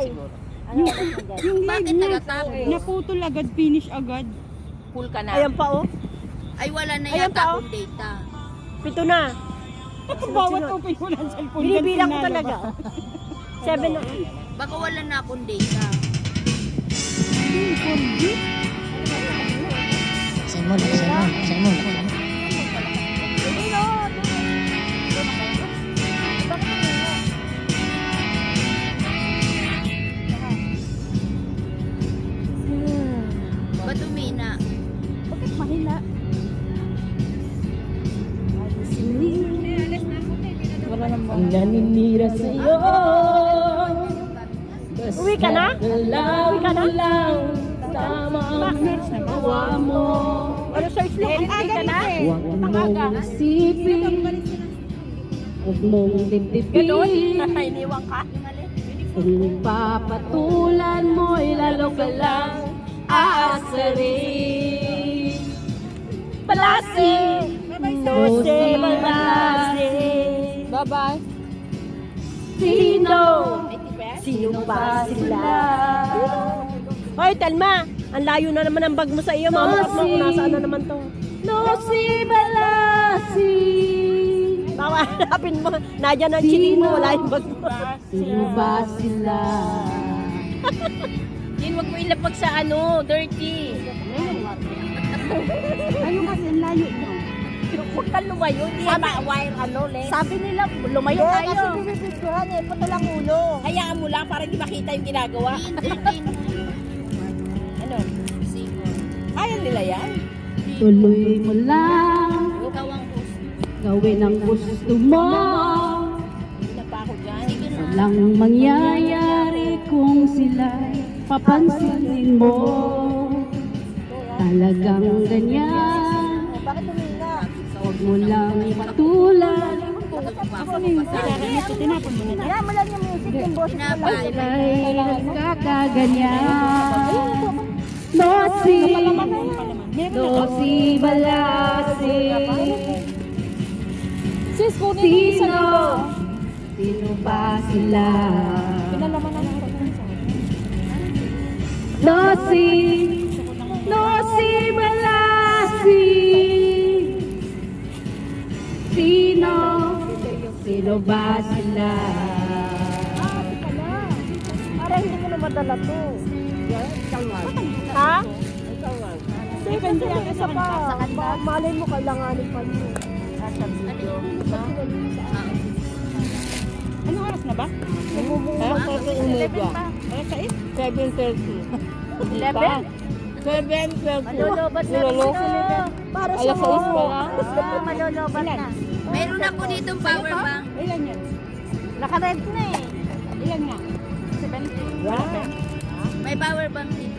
Bakit na. nagatapos? Naputol agad, finish agad. Full ka na. Ayan pa oh. Ay, wala na Ayan yata pa, oh. akong data. Pito na. Bawat open ko ng cellphone. Binibilang ko talaga. nalabas. Seven na. Baka wala na akong data. Simon, Simon, Simon. Gawa mo Ano search mo? Ang aga na? Huwag mong isipin Huwag mong Ganon? dibdibin Iniwan ka? Kung papatulan mo'y lalo ka lang aasarin Palasi No se malasi. Bye-bye. Sino? Sino ba sila? Hoy, Telma! Ang layo na naman ang bag mo sa iyo. Mamukot mo kung nasaan na naman to. No si Balasi Baka hanapin mo. Nadyan ang chining mo. Wala yung bag mo. Sino ba sila? Din, wag mo ilapag sa ano, dirty. Ano kasi layo mo? Huwag kang lumayo, di Sabi- ba wire ano, le? Sabi nila, lumayo Hindi, tayo. Kasi pinipicturan eh. Puto lang ulo. Hayaan mo lang para hindi makita yung ginagawa. Ano? Single. Kaya nila yan? Tuloy mo lang Ikaw ang host. Gawin ang gusto mo Hindi pa ako dyan. Walang mangyayari kung sila'y papansinin mo Talagang ganyan Bakit tumina? Huwag mo lang patulan Tinapon mo na. Kaya mo lang yung music, yung boses mo lang. Sila'y nagkaganyan No si No si Balasi Sis, kunin mo yung Sino? Sino ba sila? Pinalaman na lang. No si No si Balasi Sino? Sino ba sila? Para hindi mo na madala to. Ha? Depende lang isa pa. Ba- Malay mo kailanganin pa niyo. Anong oras na ba? Namumuha ka sa Umega. Alas 6? 7.30. 11? 7.30. Malolobat na rin Niloloko. sila. Para sa Alas 6 pa mo. lang. Ah, malolobat na. Meron ako dito power bank. Ilan yan? Naka-red na eh. Ilan nga? 70. Wow. May power bank dito.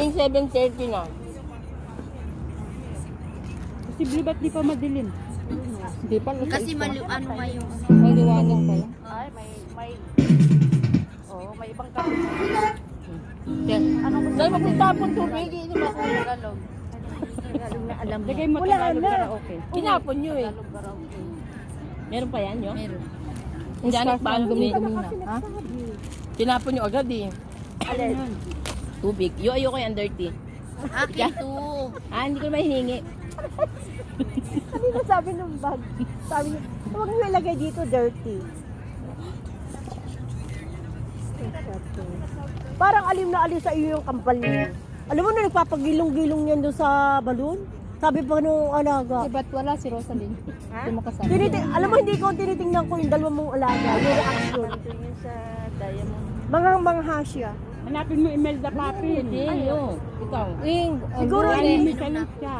Sin 7.30 na. Posible ba't di pa madilim? Hindi pa. Kasi 6 pa. malu ano ngayon. Maliwanag pa lang. Ay, may, may, oh, may ibang kami. Ano ko? Dahil magtitapon tubig. Hindi ba sa Tagalog? Tagalog na alam mo. Lagay mo Wala Tagalog na. karaoke. Tinapon nyo eh. Meron pa yan yun? Meron. Janet ba ang dumi-dumi na? Ha? Tinapon nyo agad eh. Alin? Tubig. Yo, ayoko yung dirty. Akin to. Ah, hindi ko naman hiningi. Kanina sabi ng bag. Sabi niya, huwag niyo ilagay dito dirty. Parang alim na alim sa iyo yung kampal niya. Alam mo na nagpapagilong-gilong yan doon sa balon? Sabi pa nung alaga. ba't wala si Rosaline? Ha? Hindi mo kasama. Tiniting, alam mo, hindi ko tinitingnan ko yung dalawa mong alaga, yung reaction. sa diamond. Mga mga hasya. Hanapin mo Imelda Papi. Hindi, yo. Ikaw. Ing. Siguro Ay, ini- may siya.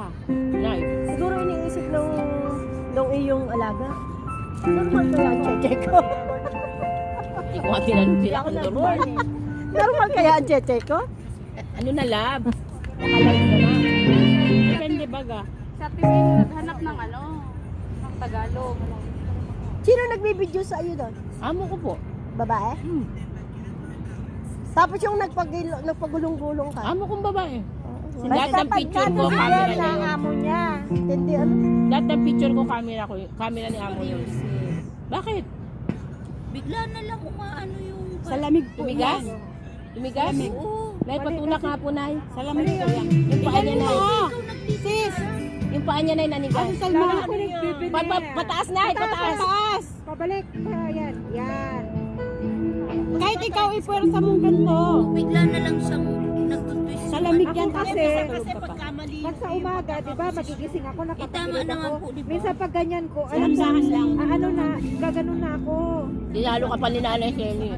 Nice. Siguro iniisip ng nung iyong alaga. Normal kaya ang cheche ko. Nga tinanong ako normal. Normal kaya ang cheche ko? Ano na lab? Nakalive ka na. Depende baga. Sa Pilipinas, naghanap ng ano, ng Tagalog. Sino nagbibideo sa iyo doon? Amo ko po. Babae? Hmm. Tapos yung nagpagil- nagpagulong-gulong ka? Amo kong babae. Basta Lahat ng picture ko, camera na niya yun. amo niya. Ano? Lahat ng picture ko, camera ko, yun. camera ni amo yun. Bakit? Bigla na lang umaano yung... Sa lamig po. Tumigas? Tumigas? Oo. Nay, patulak nga po, Nay. Sa lamig po yan. Yung paa niya, Nay. Sis! Yung paa niya, Nay, nanigas. Ano Salma? Ako pa, pataas, Nay, pataas. Pataas! Pabalik. Ayan. Yan. Kahit ikaw ipuwersa mong ganito. Bigla na lang siyang nagtutwist. Sa lamig yan kasi. kasi, pagkamali. Pag sa umaga, di ba, magigising ako, Eh, nakapagilid naman ako. Minsan pag ganyan ko, alam Salamsahan lang. Ah, ano na, gaganon na ako. Dinalo ka pa ni Nanay Shelly.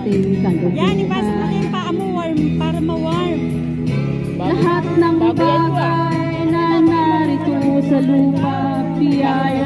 Sa ating kalubuhan. Yan, ipasok mo yung paa mo warm para ma-warm. Lahat ng ah. bagay na narito sa lupa, biyaya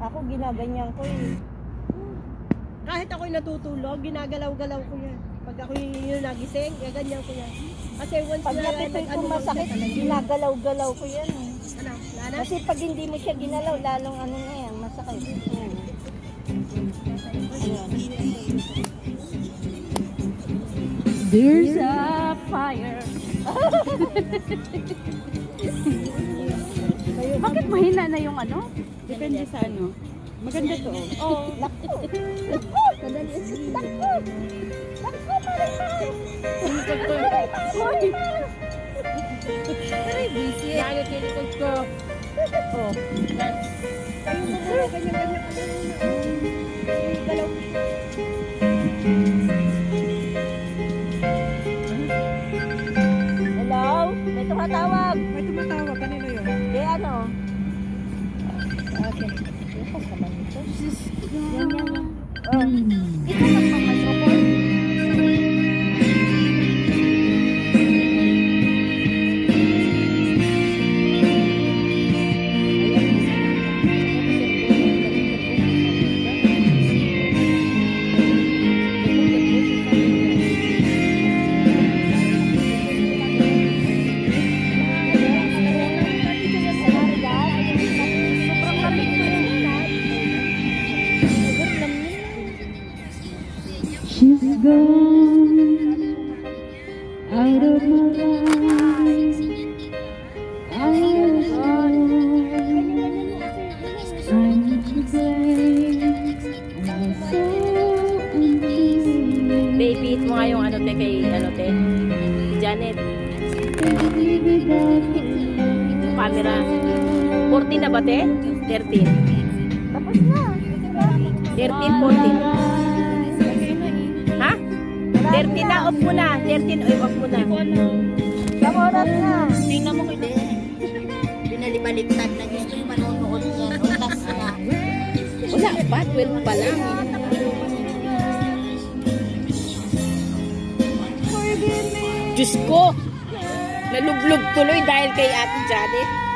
Ako ginaganyan ko eh. Kahit ako'y natutulog, ginagalaw-galaw ko yan. Pag ako'y yung nagising, gaganyan ko yan. Kasi once Pag na napitoy ano masakit, ginagalaw-galaw ko yan eh. Ano, Lana? Kasi pag hindi mo siya ginalaw, lalong ano na yan, masakit. Hmm. Ayan. There's a fire. Bakit mahina na yung ano? Depende sa ano. Maganda to. Oo. Aray, busy. Lalo tinikot ko. Oh. Ganyan-ganyan ka muna. Galaw. 喵嗯。Gone out of my life. I was to so. Baby, hit mo nga yung ano te kay ano te. Janet, yung camera. 14 na ba te? 13. Tapos na. 13, 14. Ha? 13 na, off mo na. 13, oy, off mo na. Ilang oras na? Tingnan mo ko din. Binalibaliktad na gusto yung manonood. Oras na. Wala pa, 12 pa lang. Diyos ko! Nalublog tuloy dahil kay Ate Janet.